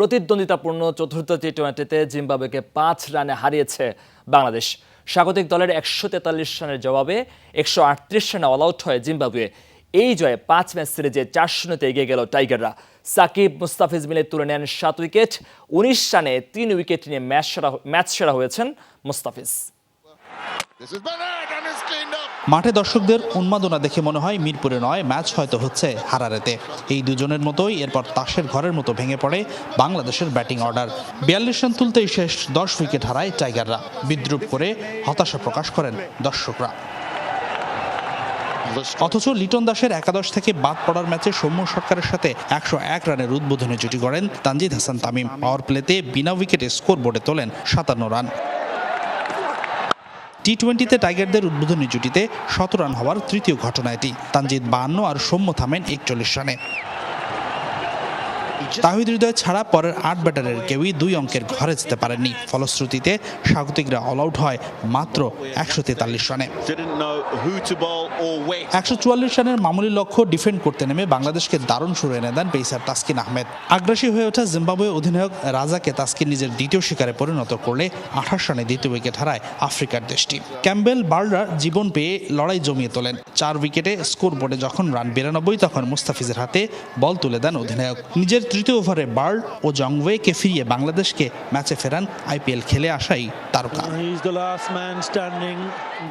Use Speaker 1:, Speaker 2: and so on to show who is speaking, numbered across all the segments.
Speaker 1: প্রতিদ্বন্দ্বিতাপূর্ণ চতুর্থ টি টোয়েন্টিতে জিম্বাবুয়েকে পাঁচ রানে হারিয়েছে বাংলাদেশ। স্বাগতিক দলের একশো তেতাল্লিশ রানের জবাবে একশো আটত্রিশ রানে অল আউট হয় জিম্বাবুয়ে এই জয়ে পাঁচ ম্যাচ সিরিজে চার শূন্যতে এগিয়ে গেল টাইগাররা। সাকিব, মুস্তাফিজ মিলে তুলে নেন সাত উইকেট। উনিশ রানে তিন উইকেট নিয়ে ম্যাচ সেরা ম্যাচ সেরা হয়েছেন মুস্তাফিজ।
Speaker 2: মাঠে দর্শকদের উন্মাদনা দেখে মনে হয় মিরপুরে নয়, ম্যাচ হয়তো হচ্ছে হারারেতে। এই দুজনের মতোই এরপর তাসের ঘরের মতো ভেঙে পড়ে বাংলাদেশের ব্যাটিং অর্ডার। বিয়াল্লিশ রান তুলতেই শেষ দশ উইকেট হারায় টাইগাররা। বিদ্রুপ করে হতাশা প্রকাশ করেন দর্শকরা। অথচ লিটন দাসের একাদশ থেকে বাদ পড়ার ম্যাচে সৌম্য সরকারের সাথে একশো এক রানের উদ্বোধনে জুটি করেন তানজিদ হাসান তামিম। পাওয়ার প্লেতে বিনা উইকেটে স্কোর বোর্ডে তোলেন সাতান্ন রান। টি টোয়েন্টিতে টাইগারদের উদ্বোধনী জুটিতে শত রান হওয়ার তৃতীয় ঘটনা এটি। তানজিদ বাহান্ন আর সৌম্য থামেন একচল্লিশ রানে। তাহিদ হৃদয় ছাড়া পরের আট ব্যাটারের কেউই দুই অঙ্কের ঘরে যেতে পারেননি। ফলশ্রুতিতে স্বাগতিকরা অল আউট হয় মাত্র একশো তেতাল্লিশ রানে. একশো চুয়াল্লিশ রানের মামুলি লক্ষ্য ডিফেন্ড করতে নেমে বাংলাদেশকে দারুণ শুরু এনে দেন পেসার তাসকিন আহমেদ। আগ্রাসী হয়ে ওঠা জিম্বাবুয়ে অধিনায়ক রাজাকে তাসকিন নিজের দ্বিতীয় শিকারে পরিণত করলে আঠাশ রানে দ্বিতীয় উইকেট হারায় আফ্রিকার দেশটি ক্যাম্বেল বার্ডার জীবন পেয়ে লড়াই জমিয়ে তোলেন। চার উইকেটে স্কোর বোর্ডে যখন রান বিরানব্বই, তখন মুস্তাফিজের হাতে বল তুলে দেন অধিনায়ক। নিজের তৃতীয় ওভারে বার্ড ও জংওয়েকে ফিরিয়ে বাংলাদেশকে ম্যাচে ফেরান আইপিএল খেলে আসাই তারকা.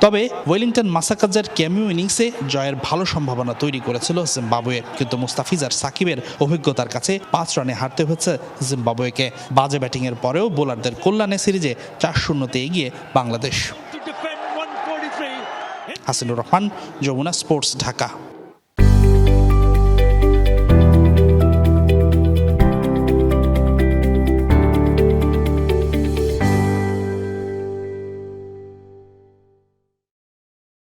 Speaker 2: তবে ওয়েলিংটন মাসাকাজার ক্যামিও ইনিংসে জয়ের ভালো সম্ভাবনা তৈরি করেছিল জিম্বাবুয়ে কিন্তু মুস্তাফিজ আর সাকিবের অভিজ্ঞতার কাছে পাঁচ রানে হারতে হয়েছে জিম্বাবুয়েকে বাজে ব্যাটিংয়ের পরেও বোলারদের কল্যাণে সিরিজে চার শূন্যতে এগিয়ে Bangladesh
Speaker 3: To defend 143.
Speaker 2: Hasinur Rahman Jamuna sports Dhaka